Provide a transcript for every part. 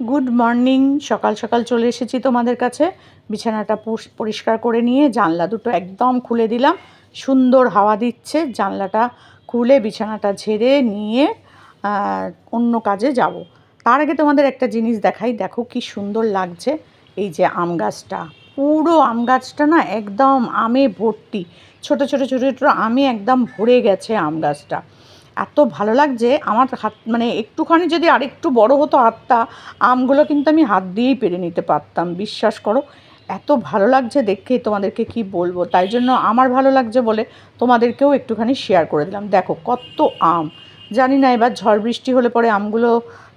Good morning সকাল সকাল চলে এসেছি তোমাদের কাছে। বিছানাটা পরিষ্কার করে নিয়ে জানলা দুটো একদম খুলে দিলাম। সুন্দর হাওয়া দিচ্ছে। জানলাটা খুলে বিছানাটা ঝেড়ে নিয়ে অন্য কাজে যাব। তার আগে তোমাদের একটা জিনিস দেখাই। দেখো কি সুন্দর লাগছে। এই যে আম গাছটা। পুরো আম গাছটা না একদম আমে ভর্তি। ছোট ছোট ছোট ছোট আমে একদম ভরে গেছে আম গাছটা। এত ভালো লাগছে, আমার হাত মানে একটুখানি যদি আরেকটু বড় হতো হাতটা, আমগুলো কিন্তু আমি হাত দিয়েই পেরে নিতে পারতাম, বিশ্বাস করো। এত ভালো লাগছে দেখে তোমাদেরকে কি বলব, তাই জন্য আমার ভালো লাগছে বলে তোমাদেরকেও একটুখানি শেয়ার করে দিলাম। দেখো কত আম, জানি না এবার ঝড় বৃষ্টি হলে পরে আমগুলো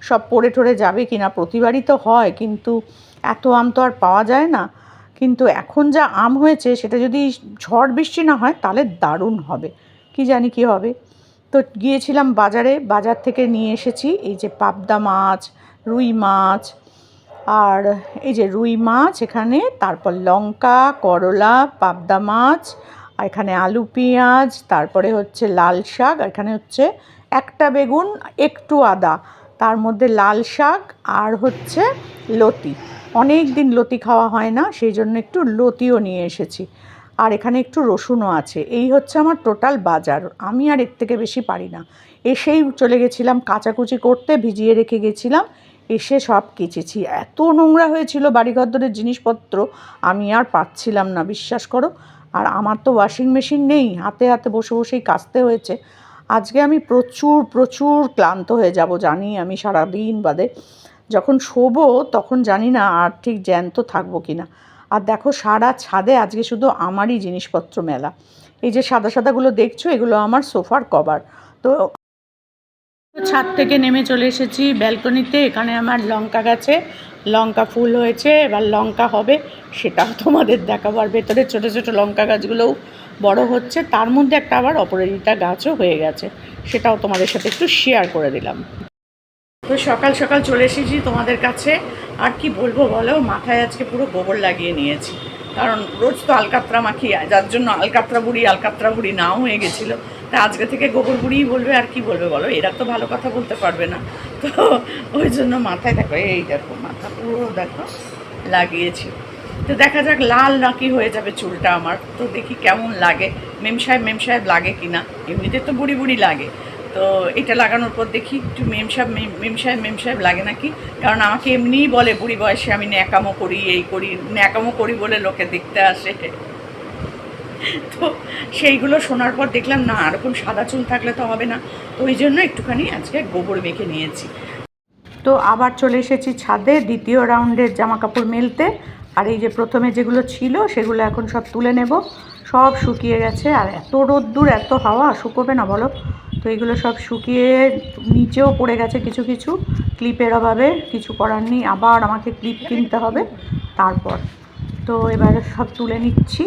সব পড়ে টরে যাবে কি না প্রতিবারই তো হয়, কিন্তু এত আম তো আর পাওয়া যায় না। কিন্তু এখন যা আম হয়েছে, সেটা যদি ঝড় বৃষ্টি না হয়, তাহলে দারুণ হবে। কি জানি কি হবে? তো গিয়েছিলাম বাজারে, বাজার থেকে নিয়ে এসেছি এই যে পাবদা মাছ, রুই মাছ, আর এই যে রুই মাছ, এখানে তারপর লঙ্কা, করলা, পাবদা মাছ, আর এখানে আলু পেঁয়াজ, তারপরে হচ্ছে লাল শাক, আর এখানে হচ্ছে একটা বেগুন, একটু আদা, তার মধ্যে লাল শাক আর হচ্ছে লতি। অনেক দিন লতি খাওয়া হয় না, সেই জন্য একটু লতিও নিয়ে এসেছি। আর এখানে একটু রসুনও আছে। এই হচ্ছে আমার টোটাল বাজার। আমি আর এর থেকে বেশি পারি না। এসেই চলে গেছিলাম কাচাকুচি করতে, ভিজিয়ে রেখে গেছিলাম। এসে সব কেচেছি। এত নোংরা হয়েছিল বাড়িঘরদরের জিনিসপত্র, আমি আর পাচ্ছিলাম না, বিশ্বাস করো। আর আমার তো ওয়াশিং মেশিন নেই, হাতে হাতে বসে বসেই কাচতে হয়েছে। আজকে আমি প্রচুর প্রচুর ক্লান্ত হয়ে যাব, জানি আমি সারা দিন বাদে। যখন শোবো তখন জানি না আর ঠিক জ্যান্ত থাকব কি না আর দেখো সারা ছাদে আজকে শুধু আমারই জিনিসপত্র মেলা। এই যে সাদা সাদাগুলো দেখছ, এগুলো আমার সোফার কভার। তো ছাদ থেকে নেমে চলে এসেছি ব্যালকনিতে, এখানে আমার লঙ্কা গাছে। লঙ্কা ফুল হয়েছে, এবার লঙ্কা হবে, সেটাও তোমাদের দেখাবো। আর ভেতরে ছোটো ছোটো লঙ্কা গাছগুলোও বড় হচ্ছে, তার মধ্যে একটা আবার অপরাজিতা গাছও হয়ে গেছে, সেটাও তোমাদের সাথে একটু শেয়ার করে দিলাম। তো সকাল সকাল চলে এসেছি তোমাদের কাছে। আর কি বলব বলো, মাথায় আজকে পুরো গোবর লাগিয়ে নিয়েছি। কারণ রোজ তো আলকাতরা মাখি, যার জন্য আলকাত্রা বুড়ি আলকাতরা বুড়ি নাও হয়ে গেছিল। তা আজকে থেকে গোবর বুড়িই বলবে, আর কি বলবে বলো? এরা তো ভালো কথা বলতে পারবে না। তো ওই জন্য মাথায় দেখো, এই দেখো, মাথা পুরো দেখো লাগিয়েছি। তো দেখা যাক, লাল নাকি হয়ে যাবে চুলটা আমার। তো দেখি কেমন লাগে। মেম সাহেব মেম সাহেব লাগে কি না এমনিতে তো বুড়ি বুড়ি লাগে। তো এটা লাগানোর পর দেখি একটু মেম সাহেব, মেম- সাহেব, মেম সাহেব লাগে নাকি? কারণ আমাকে এমনিই বলে বুড়ি বয়সে আমি ন্যাকামো করি, এই করি, ন্যাকামো করি বলে লোকে দেখতে আসে। তো সেইগুলো শোনার পর দেখলাম, না এরকম সাদা চুল থাকলে তো হবে না। তো ওই জন্য একটুখানি আজকে গোবর মেখে নিয়েছি। তো আবার চলে এসেছি ছাদে, দ্বিতীয় রাউন্ডের জামা কাপড় মেলতে। আর এই যে প্রথমে যেগুলো ছিল, সেগুলো এখন সব তুলে নেব। সব শুকিয়ে গেছে। আর এত রোদ্দুর, এত হাওয়া শুকোবে না বলো? তো এগুলো সব শুকিয়ে নিচেও পড়ে গেছে কিছু কিছু। ক্লিপের অভাবে কিছু করার নেই। আবার আমাকে ক্লিপ কিনতে হবে তারপর। তো এবার সব তুলে নিচ্ছি।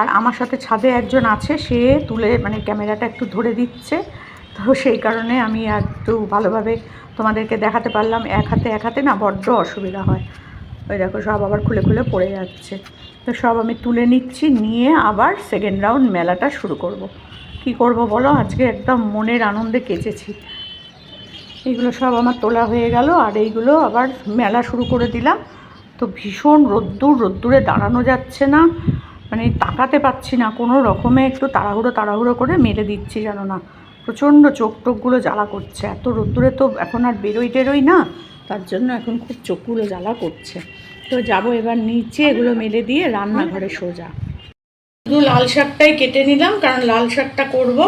আর আমার সাথে ছাদে একজন আছে, সে তুলে মানে ক্যামেরাটা একটু ধরে দিচ্ছে। তো সেই কারণে আমি একটু ভালোভাবে তোমাদেরকে দেখাতে পারলাম। এক হাতে এক হাতে না বড্ড অসুবিধা হয়। ওই দেখো সব আবার খুলে খুলে পড়ে যাচ্ছে। তো সব আমি তুলে নিচ্ছি, নিয়ে আবার সেকেন্ড রাউন্ড মেলাটা শুরু করব। কি করব বলো? আজকে একদম মনের আনন্দে কেচেছি। এইগুলো সব আমার তোলা হয়ে গেল, আর এইগুলো আবার মেলা শুরু করে দিলাম। তো ভীষণ রোদ্দুর, রোদ্দুরে দাঁড়ানো যাচ্ছে না। মানে তাকাতে পাচ্ছি না, কোনো রকমে একটু তাড়াহুড়ো তাড়াহুড়ো করে মেরে দিচ্ছি যেন না। প্রচণ্ড চোখ টোকগুলো জ্বালা করছে, এত রোদ্দুরে তো এখন আর বেরোই টেরোই না। তার জন্য এখন খুব চোখগুলো জ্বালা করছে। তো যাব এবার নিচে, এগুলো মেলে দিয়ে রান্নাঘরে সোজা। শুধু লাল শাকটাই কেটে নিলাম, কারণ লাল শাকটা করব।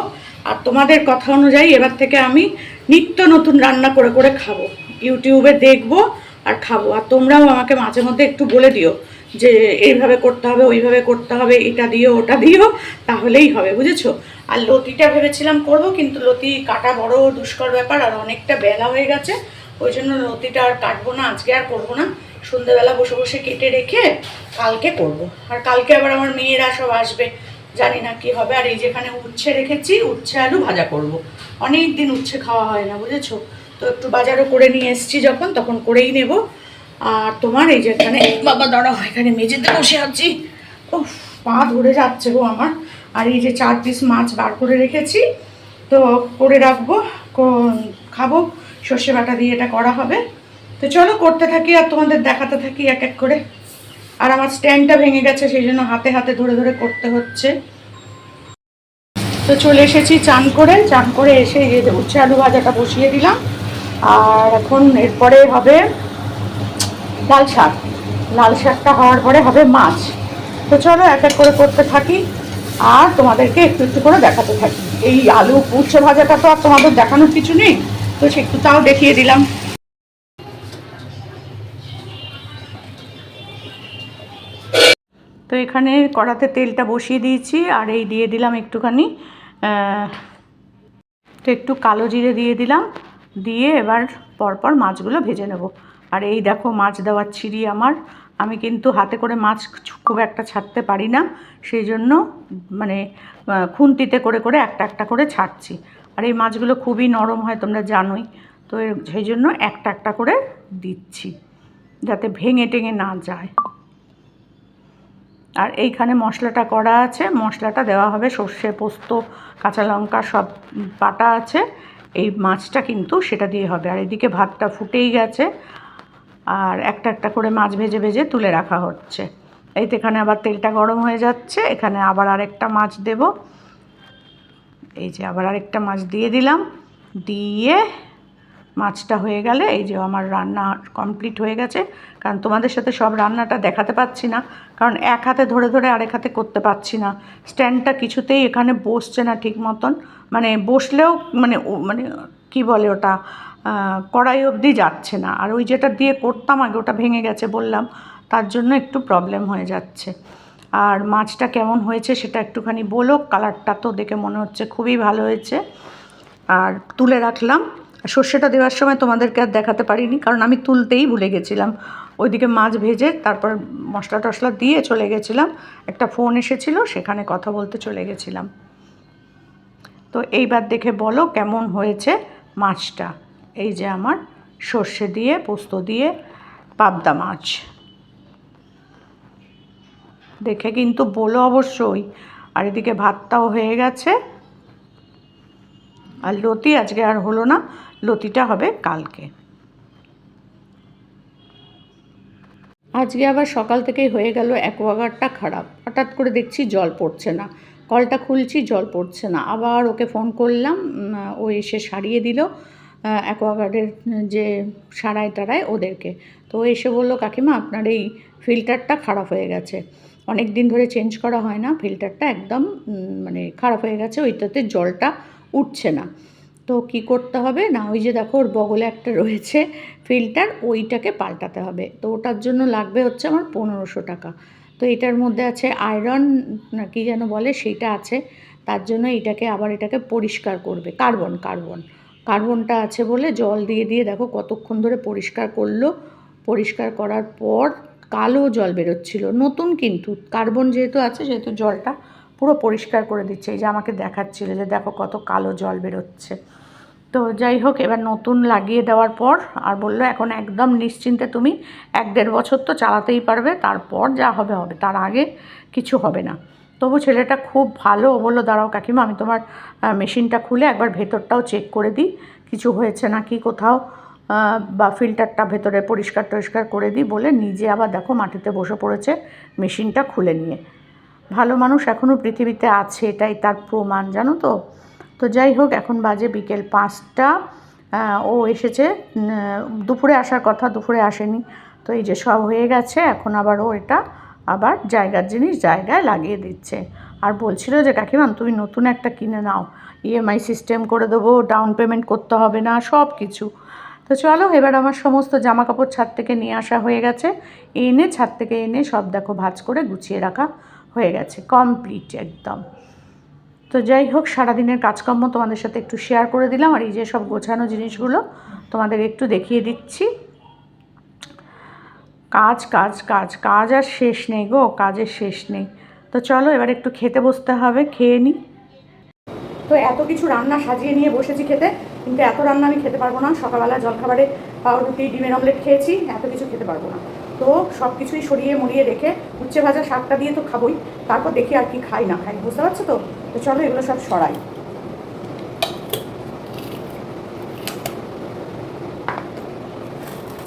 আর তোমাদের কথা অনুযায়ী এবার থেকে আমি নিত্য নতুন রান্না করে করে খাব। ইউটিউবে দেখব আর খাব। আর তোমরাও আমাকে মাঝে মধ্যে একটু বলে দিও যে এইভাবে করতে হবে, ওইভাবে করতে হবে, এটা দিও, ওটা দিও, তাহলেই হবে, বুঝেছ? আর লতিটা ভেবেছিলাম করব, কিন্তু লতি কাটা বড় দুষ্কর ব্যাপার, আর অনেকটা বেলা হয়ে গেছে। ওই জন্য লতিটা আর কাটবো না, আজকে আর করব না। সন্ধ্যেবেলা বসে বসে কেটে রেখে কালকে করব। আর কালকে আবার আমার মেয়েরা সব আসবে, জানি না কি হবে। আর এই যেখানে উচ্ছে রেখেছি, উচ্ছে আলু ভাজা করব। অনেক দিন উচ্ছে খাওয়া হয় না, বুঝেছ? তো একটু বাজারও করে নিয়ে এসেছি যখন, তখন করেই নেব। আর তোমার এই যে এখানে বাবা দাঁড়াও, এখানে মেঝেতে বসে আছি। ও পা ধরে যাচ্ছে গো আমার। আর এই যে চার পিস মাছ বার করে রেখেছি, তো করে রাখব খাব। সর্ষে বাটা দিয়ে এটা করা হবে। তো চলো করতে থাকি আর তোমাদের দেখাতে থাকি এক এক করে। আর আমার স্ট্যান্ডটা ভেঙে গেছে, সেই জন্য হাতে হাতে ধরে ধরে করতে হচ্ছে। তো চলে এসেছি চান করে। চান করে এসে উচ্ছে আলু ভাজাটা বসিয়ে দিলাম। আর এখন এরপরে হবে লাল শাক। লাল শাকটা হওয়ার পরে হবে মাছ। তো চলো এক এক করে করতে থাকি। আর তোমাদেরকে একটু একটু করে দেখাতে থাকি। এই আলু উচ্ছে ভাজাটা তো আর তোমাদের দেখানোর কিছু নেই। তো সে একটু তাও দেখিয়ে দিলাম। তো এখানে কড়াতে তেলটা বসিয়ে দিয়েছি, আর এই দিয়ে দিলাম একটুখানি তো একটু কালো জিরে দিয়ে দিলাম, দিয়ে এবার পরপর মাছগুলো ভেজে নেব। আর এই দেখো মাছ দেওয়ার ছিঁড়ি আমার, আমি কিন্তু হাতে করে মাছ খুব একটা ছাড়তে পারি না, সেই জন্য মানে খুন্তিতে করে করে একটা একটা করে ছাড়ছি। আর এই মাছগুলো খুবই নরম হয়, তোমরা জানোই। তো সেই জন্য একটা একটা করে দিচ্ছি, যাতে ভেঙে টেঙে না যায়। আর এইখানে মশলাটা করা আছে, মশলাটা দেওয়া হবে সর্ষে, পোস্ত, কাঁচা লঙ্কা, সব বাটা আছে। এই মাছটা কিন্তু সেটা দিয়ে হবে। আর এদিকে ভাতটা ফুটেই গেছে, আর একটা একটা করে মাছ ভেজে ভেজে তুলে রাখা হচ্ছে। এই তো এখানে আবার তেলটা গরম হয়ে যাচ্ছে, এখানে আবার আরেকটা মাছ দেব। এই যে আবার আরেকটা মাছ দিয়ে দিলাম। দিয়ে মাছটা হয়ে গেলে এই যে আমার রান্না কমপ্লিট হয়ে গেছে। কারণ তোমাদের সাথে সব রান্নাটা দেখাতে পাচ্ছি না। কারণ এক হাতে ধরে ধরে আরেক হাতে করতে পারছি না। স্ট্যান্ডটা কিছুতেই এখানে বসছে না ঠিক মতন। মানে বসলেও মানে মানে কি বলে ওটা? কড়াই অবধি যাচ্ছে না। আর ওই যেটা দিয়ে করতাম আগে ওটা ভেঙে গেছে বললাম। তার জন্য একটু প্রবলেম হয়ে যাচ্ছে। আর মাছটা কেমন হয়েছে সেটা একটুখানি বলো। কালারটা তো দেখে মনে হচ্ছে খুবই ভালো হয়েছে। আর তুলে রাখলাম। সর্ষেটা দেওয়ার সময় তোমাদেরকে আর দেখাতে পারিনি, কারণ আমি তুলতেই ভুলে গেছিলাম। ওইদিকে মাছ ভেজে তারপর মশলা টশলা দিয়ে চলে গেছিলাম। একটা ফোন এসেছিল, সেখানে কথা বলতে চলে গেছিলাম। তো এইবার দেখে বলো কেমন হয়েছে মাছটা। এই যে আমার সর্ষে দিয়ে, পোস্ত দিয়ে, পাবদা মাছ। দেখে কিন্তু বলো অবশ্যই। আর এদিকে ভাতটাও হয়ে গেছে। আর লতি আজকে আর হলো না, লতিটা হবে কালকে। আজকে আবার সকাল থেকেই হয়ে গেল অ্যাকোয়াগার্ডটা খারাপ। হঠাৎ করে দেখছি জল পড়ছে না। কলটা খুলছি, জল পড়ছে না। আবার ওকে ফোন করলাম ও এসে সারিয়ে দিল অ্যাকোয়াগার্ডের যে সারায় টারায় ওদেরকে। তো এসে বলল, কাকিমা, আপনার এই ফিল্টারটা খারাপ হয়ে গেছে। অনেক দিন ধরে চেঞ্জ করা হয় না ফিল্টারটা একদম মানে খারাপ হয়ে গেছে, ওইটাতে জলটা উঠছে না। তো কি করতে হবে? না, ওই যে দেখো, ওর বগলে একটা রয়েছে ফিল্টার ওইটাকে পাল্টাতে হবে। তো ওটার জন্য লাগবে হচ্ছে আমার পনেরোশো টাকা। তো এটার মধ্যে আছে আয়রন কি যেন বলে, সেইটা আছে। তার জন্য এটাকে, আবার এটাকে পরিষ্কার করবে। কার্বন কার্বন কার্বনটা আছে বলে জল দিয়ে দিয়ে দেখো কতক্ষণ ধরে পরিষ্কার করল। পরিষ্কার করার পর কালো জল বেরোচ্ছিল। নতুন কিন্তু, কার্বন যেহেতু আছে, সেহেতু জলটা পুরো পরিষ্কার করে দিচ্ছে। এই যে আমাকে দেখাচ্ছিল যে দেখো কত কালো জল বেরোচ্ছে। তো যাই হোক, এবার নতুন লাগিয়ে দেওয়ার পর আর বলল, এখন একদম নিশ্চিন্তে তুমি এক দেড় বছর তো চালাতেই পারবে, তারপর যা হবে হবে। তার আগে কিছু হবে না। তবু ছেলেটা খুব ভালো বলল, দাঁড়াও কাকিমা, আমি তোমার মেশিনটা খুলে একবার ভেতরটাও চেক করে দিই, কিছু হয়েছে নাকি কোথাও? বা ফিল্টারটা ভেতরে পরিষ্কার টরিষ্কার করে দিই বলে নিজে আবার দেখো মাটিতে বসে পড়েছে মেশিনটা খুলে নিয়ে। ভালো মানুষ এখনও পৃথিবীতে আছে, এটাই তার প্রমাণ, জানো তো? তো যাই হোক, এখন বাজে বিকেল পাঁচটা। ও এসেছে দুপুরে আসার কথা, দুপুরে আসেনি। তো এই যে সব হয়ে গেছে, এখন আবার ও এটা আবার জায়গার জিনিস জায়গায় লাগিয়ে দিচ্ছে। আর বলছিল যে, কাকিমা, তুমি নতুন একটা কিনে নাও। ইএমআই সিস্টেম করে দেবো ডাউন পেমেন্ট করতে হবে না, সব কিছু। তো চলো, এবার আমার সমস্ত জামা কাপড় ছাদ থেকে নিয়ে আসা হয়ে গেছে। এনে ছাদ থেকে এনে সব দেখো, ভাজ করে গুছিয়ে রাখা হয়ে গেছে কমপ্লিট একদম। তো যাই হোক, সারাদিনের কাজকর্ম তোমাদের সাথে একটু শেয়ার করে দিলাম, আর এই যে সব গোছানো জিনিসগুলো তোমাদের একটু দেখিয়ে দিচ্ছি। কাজ কাজ কাজ কাজ আর শেষ নেই গো, কাজের শেষ নেই। তো চলো, এবার একটু খেতে বসতে হবে, খেয়ে নিই তো এত কিছু রান্না সাজিয়ে নিয়ে বসেছি খেতে, কিন্তু এত রান্না আমি খেতে পারব না। সকালবেলা জলখাবারে পাউরুটি ডিমের অমলেট খেয়েছি, এত কিছু খেতে পারব না। তো সব কিছুই সরিয়ে মরিয়ে রেখে উচ্ছে ভাজা শাকটা দিয়ে তো খাবোই, তারপর দেখি আর কি খাই না খাই বুঝতে পারছ তো? তো চলো এগুলো সব সরাই।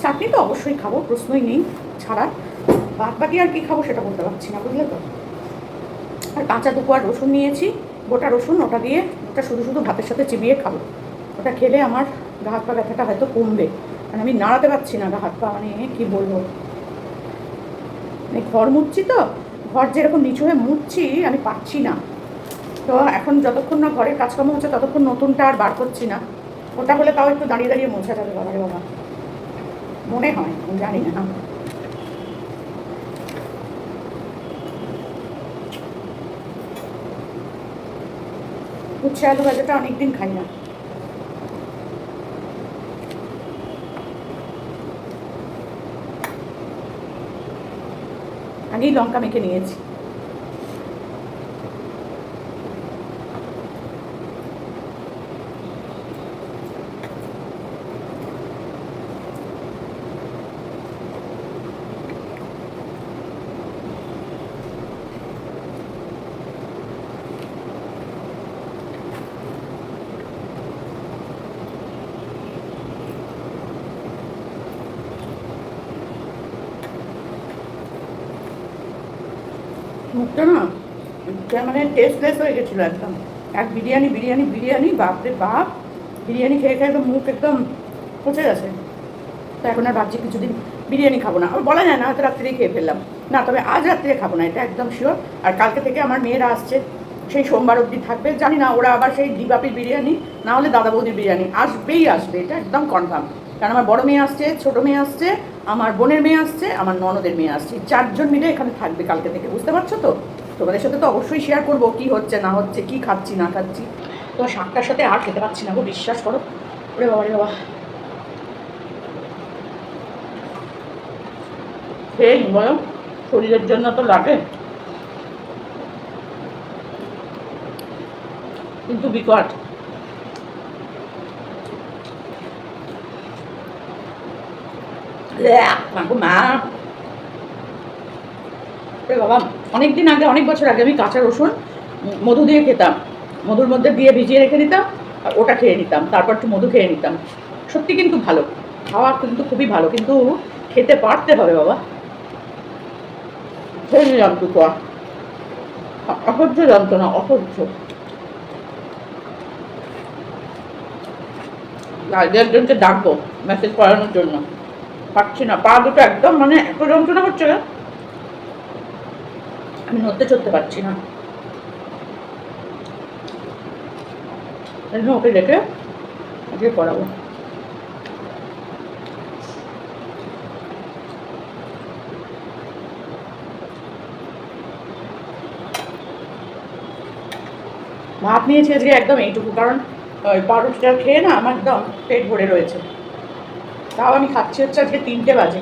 চাটনি তো অবশ্যই খাব, প্রশ্নই নেই ছাড়া। বাদ বাকি আর কি খাব সেটা বলতে পারছি না, বুঝলে তো? আর কাঁচা দুপো আর রসুন নিয়েছি। গোটা রসুন ওটা দিয়ে ওটা শুধু শুধু ভাতের সাথে চিবিয়ে খাব। ওটা খেলে আমার গা হাত পা ব্যথাটা হয়তো কমবে। মানে আমি নাড়াতে পারছি না গা হাত পা মানে কি বলব? মানে ঘর মুছছি তো, ঘর যেরকম নিচু হয়ে মুছছি আমি পাচ্ছি না। তো এখন যতক্ষণ না ঘরের কাজকর্ম হচ্ছে ততক্ষণ নতুনটা আর বার করছি না। ওটা হলে তাও একটু দাঁড়িয়ে দাঁড়িয়ে মোছা যাবে বাবারে বাবা। মনে হয় জানি না। উচ্ছে আলু ভাজাটা অনেকদিন খাই না। আগেই লঙ্কা মেখে নিয়েছি। মুখটা না মানে টেস্টলেস হয়ে গেছিল একদম। এক বিরিয়ানি বিরিয়ানি বিরিয়ানি, বাপরে বাপ। বিরিয়ানি খেয়ে খেয়ে তো মুখ একদম পচে গেছে। তো এখন আর ভাবছি কিছুদিন বিরিয়ানি খাব না। আর বলা যায় না, হয়তো রাত্রেই খেয়ে ফেললাম। না, তবে আজ রাত্রে খাব না, এটা একদম শিওর আর কালকে থেকে আমার মেয়েরা আসছে, সেই সোমবার অবধি থাকবে। জানি না, ওরা আবার সেই ডিবাপির বিরিয়ানি, না হলে দাদা বৌদির বিরিয়ানি। আসবেই আসবে, এটা একদম কনফার্ম কারণ আমার বড় মেয়ে আসছে, ছোটো মেয়ে আসছে আমার বোনের মেয়ে আসছে, আমার ননদের মেয়ে আসছে। চারজন মিলে এখানে থাকবে কালকে থেকে, বুঝতে পারছ তো? তোমাদের সাথে তো অবশ্যই শেয়ার করব, কি হচ্ছে, না হচ্ছে, কি খাচ্ছি, না খাচ্ছি। তো শাকটার সাথে আর খেতে পাচ্ছি না গো, বিশ্বাস করো। ওরে বাবা, রে বাবা। খেয়ে শরীরের জন্য তো লাগে। কিন্তু বিকট। মাগো মা বাবা অনেক দিন আগে, অনেক বছর আগে আমি কাঁচা রসুন মধু দিয়ে খেতাম। মধুর মধ্যে দিয়ে ভিজিয়ে রেখে দিতাম, আর ওটা খেয়ে নিতাম। তারপর একটু মধু খেয়ে নিতাম। সত্যি কিন্তু ভালো। খাওয়া কিন্তু খুবই ভালো, কিন্তু খেতে পারতে হবে বাবা। খেয়ে নিলাম দুটো অসহ্য যন্ত্রণা, অসহ্য। একজনকে ডাকবো মেসেজ করানোর জন্য। পারছি না, পা দুটো একদম মানে এত যন্ত্রণা হচ্ছে না আমি নড়তে চড়তে পারছি না। ওকে ডেকে আজকে করাবো ভাত নিয়েছি আজকে একদম এইটুকু, কারণ, ওই পাউরুটিটা খেয়ে না আমার একদম পেট ভরে রয়েছে। তাও আমি খাচ্ছি হচ্ছে আজকে তিনটে বাজে।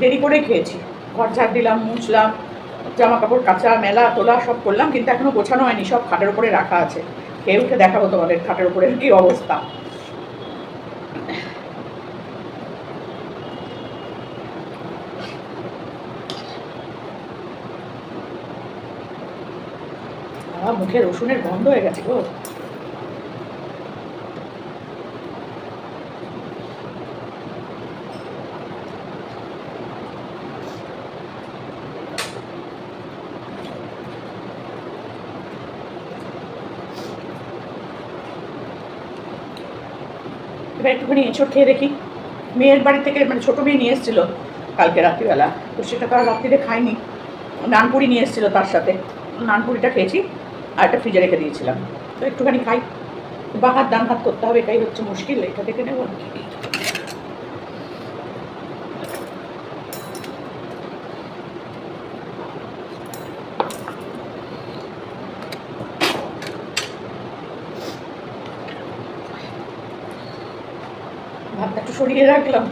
দেরি করে খেয়েছি। ঘর ঝাড় দিলাম, মুছলাম জামা কাপড় কাচা, মেলা, তোলা সব করলাম, কিন্তু এখনও গোছানো হয়নি, সব খাটের উপরে রাখা আছে। খেয়ে উঠে দেখাবো তোমাদের খাটের উপরে কি অবস্থা। মুখে রসুনের গন্ধ হয়ে গেছে গো। এবার একটুখানি এঁচড় খেয়ে দেখি। মেয়ের বাড়ি থেকে মানে ছোটো মেয়ে নিয়ে এসেছিল কালকে রাত্রিবেলা। তো সেটা তারা রাত্রিতে খাইনি নানপুরি নিয়ে এসেছিল তার সাথে। নানপুরিটা খেয়েছি আর একটা ফ্রিজে রেখে দিয়েছিলাম। তো একটুখানি খাই। বা দান ভাত করতে হবে, এটাই হচ্ছে মুশকিল। এটা দেখে নেব ভাতটা রাখলাম।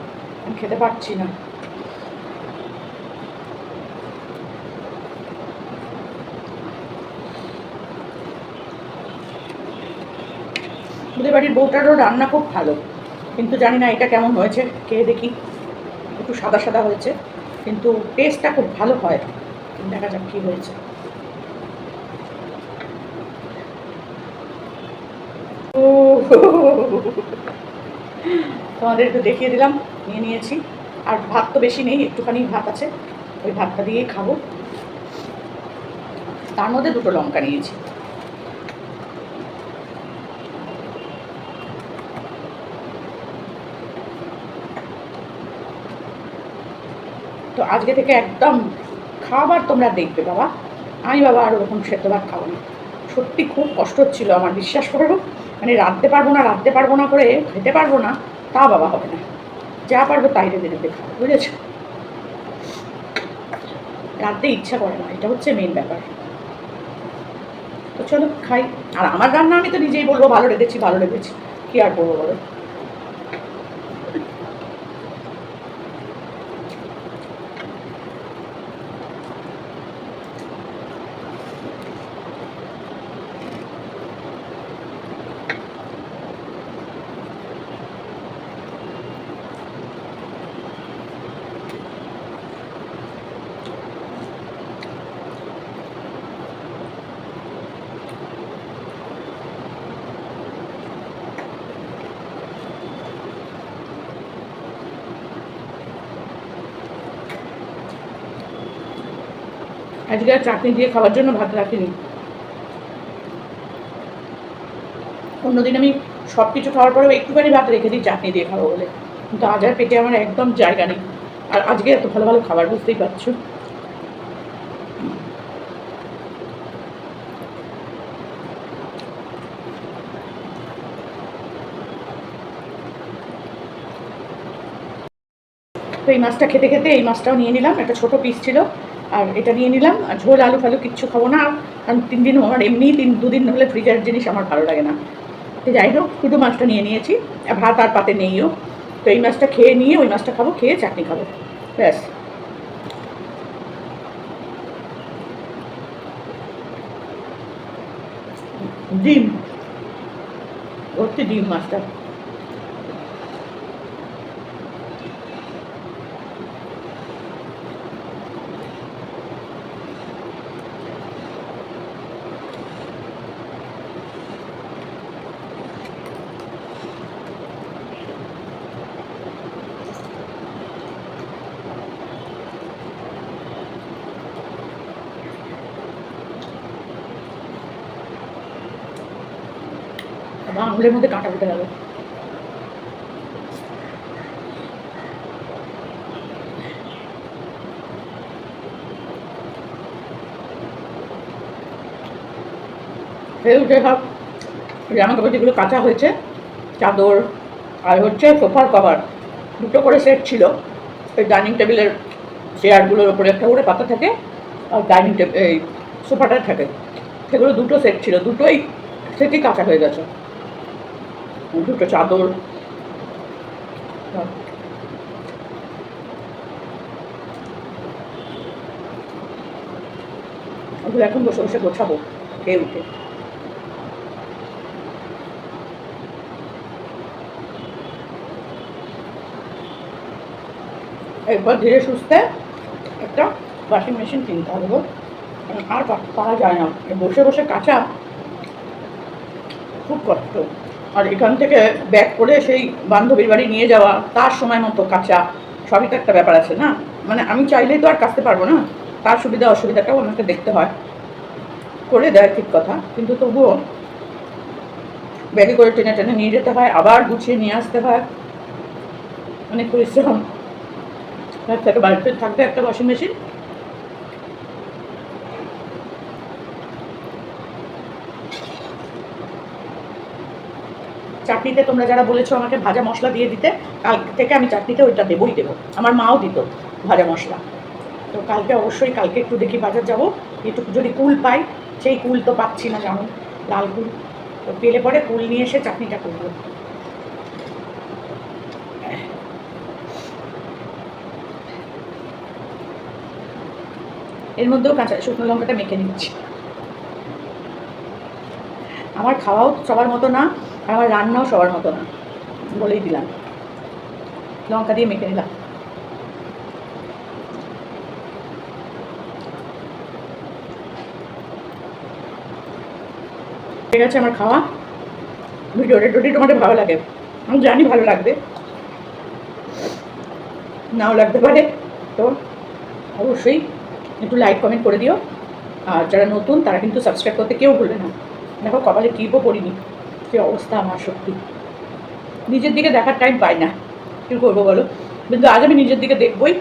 খেতে পারছি না। বাড়ির বউটারও রান্না খুব ভালো। কিন্তু জানি না এটা কেমন হয়েছে। খেয়ে দেখি। একটু সাদা সাদা হয়েছে। কিন্তু টেস্টটা খুব ভালো হয়। দেখা যাক কী হয়েছে। ও তোমাদের একটু দেখিয়ে দিলাম, নিয়ে নিয়েছি। আর ভাত তো বেশি নেই, একটুখানি ভাত আছে। ওই ভাতটা দিয়েই খাব। তার মধ্যে দুটো লঙ্কা নিয়েছি। তো আজকে থেকে একদম খাবার তোমরা দেখবে, বাবা। আমি, বাবা, আর ওরকম সেদ্ধ ভাত খাব না। সত্যি খুব কষ্ট হচ্ছিল, আমার বিশ্বাস করো। মানে রাঁধতে পারব না, রাঁধতে পারব না করে খেতে পারব না। তা বাবা হবে না। যা পারব তাই রেঁধে রেঁধে খাব বুঝেছ? রাঁধতে ইচ্ছা করে না, এটা হচ্ছে মেন ব্যাপার। তো চলো খাই। আর আমার রান্না আমি তো নিজেই বলব, ভালো রেঁধেছি ভালো রেঁধেছি। কি আর করব বলো? আজকে আর চাটনি দিয়ে খাওয়ার জন্য ভাত রাখিনি। অন্যদিন আমি সব কিছু খাওয়ার পরেও একটুখানি ভাত রেখে দিই চাটনি দিয়ে খাব বলে। কিন্তু আজ আর পেটে আমার একদম জায়গা নেই। আর আজকে এত ভালো ভালো খাবার বুঝতেই পারছ? তো এই মাছটা খেতে খেতে এই মাছটাও নিয়ে নিলাম। একটা ছোট পিস ছিল। আর এটা নিয়ে নিলাম। আর ঝোল, আলু ফালু কিচ্ছু খাব না। কারণ তিন দিন আমার এমনিই তিন, দুদিন হলে ফ্রিজের জিনিস আমার ভালো লাগে না। তো যাই হোক, শুধু মাছটা নিয়ে নিয়েছি। ভাত আর পাতে নেইও। তো এই মাছটা খেয়ে নিয়ে ওই মাছটা খাব, খেয়ে চাটনি খাব। ব্যাস। ডিম। ভর্তি ডিম মাছটা আমার আঙুলের মধ্যে কাঁটা উঠে গেল জামা কাপড় যেগুলো কাঁচা হয়েছে, চাদর, আর হচ্ছে সোফার কভার, দুটো করে সেট ছিল। ওই ডাইনিং টেবিলের চেয়ারগুলোর ওপরে একটা করে পাতা থাকে, আর ডাইনিং টেবিল এই সোফাটা থাকে। সেগুলো দুটো সেট ছিল, দুটোই সেটই কাঁচা হয়ে গেছে। দুটো চাদর। এখন বসে বসে গোছাবো, খেয়ে উঠে। একবার ধীরে সুস্থে একটা ওয়াশিং মেশিন কিনতে হবে। আর পারা যায় না। বসে বসে কাঁচা খুব কষ্ট। এখান থেকে ব্যাক করে সেই বান্ধবীর বাড়ি নিয়ে যাওয়া, তার সময় মতো কাঁচা সবই তো একটা ব্যাপার আছে না? মানে আমি চাইলেই তো আর কাচতে পারব না। তার সুবিধা অসুবিধাটাও আমাকে দেখতে হয়। করে দেয় ঠিক কথা, কিন্তু তবুও ব্যাগে করে টেনে টেনে নিয়ে যেতে হয়, আবার গুছিয়ে নিয়ে আসতে হয়। অনেক পরিশ্রম। তার থেকে বাড়িতে থাকবে একটা ওয়াশিং মেশিন চাটনিতে তোমরা যারা বলেছ আমাকে ভাজা মশলা দিয়ে দিতে, কাল থেকে আমি চাটনিতে ওইটা দেবই দেবো। আমার মাও দিত ভাজা মশলা। তো কালকে অবশ্যই কালকে একটু দেখি বাজার যাব। একটু যদি কুল পাই, সেই কুল তো পাচ্ছি না যেমন লাল কুল। তো পেলে পরে কুল নিয়ে এসে চাটনিটা করব। এর মধ্যেও কাঁচা, শুকনো লঙ্কাটা মেখে নিচ্ছি। আমার খাওয়াও সবার মতো না। আর আমার রান্নাও সবার মতো না, বলেই দিলাম। লঙ্কা দিয়ে মেখে নিলাম। ঠিক আছে আমার খাওয়া। ভিডিওটা যদি তোমাদের ভালো লাগে, আমি জানি ভালো লাগবে। নাও লাগতে পারে, তো অবশ্যই একটু লাইক কমেন্ট করে দিও। আর যারা নতুন, তারা কিন্তু সাবস্ক্রাইব করতে কেউ ভুলবে না। দেখো কপালে টিপও পড়িনি। সে অবস্থা আমার সত্যি? নিজের দিকে দেখার টাইম পাই না। কী করব বলো? কিন্তু আজ আমি নিজের দিকে দেখবই।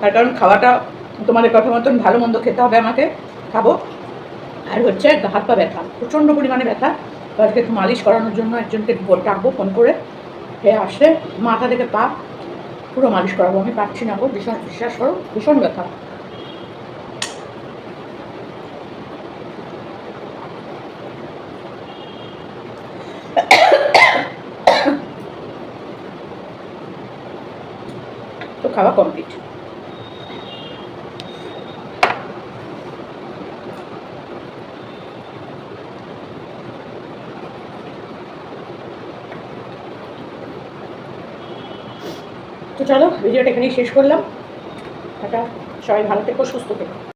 তার কারণ খাওয়াটা তোমাদের কথা মতন ভালো মন্দ খেতে হবে আমাকে। খাব। আর হচ্ছে হাত পা ব্যথা, প্রচণ্ড পরিমাণে ব্যথা। আজকে একটু মালিশ করানোর জন্য একজনকে ডাকবো ফোন করে। হে আসলে মাথা থেকে পা। পুরো মালিশ করাবো, আমি পারছি না গো। ভীষণ বিশ্বাস করো, ভীষণ ব্যথা। খাওয়া কমপ্লিট তো চলো ভিডিওটা এখানেই শেষ করলাম। একটা সবাই ভালো থেকো সুস্থ থেকো।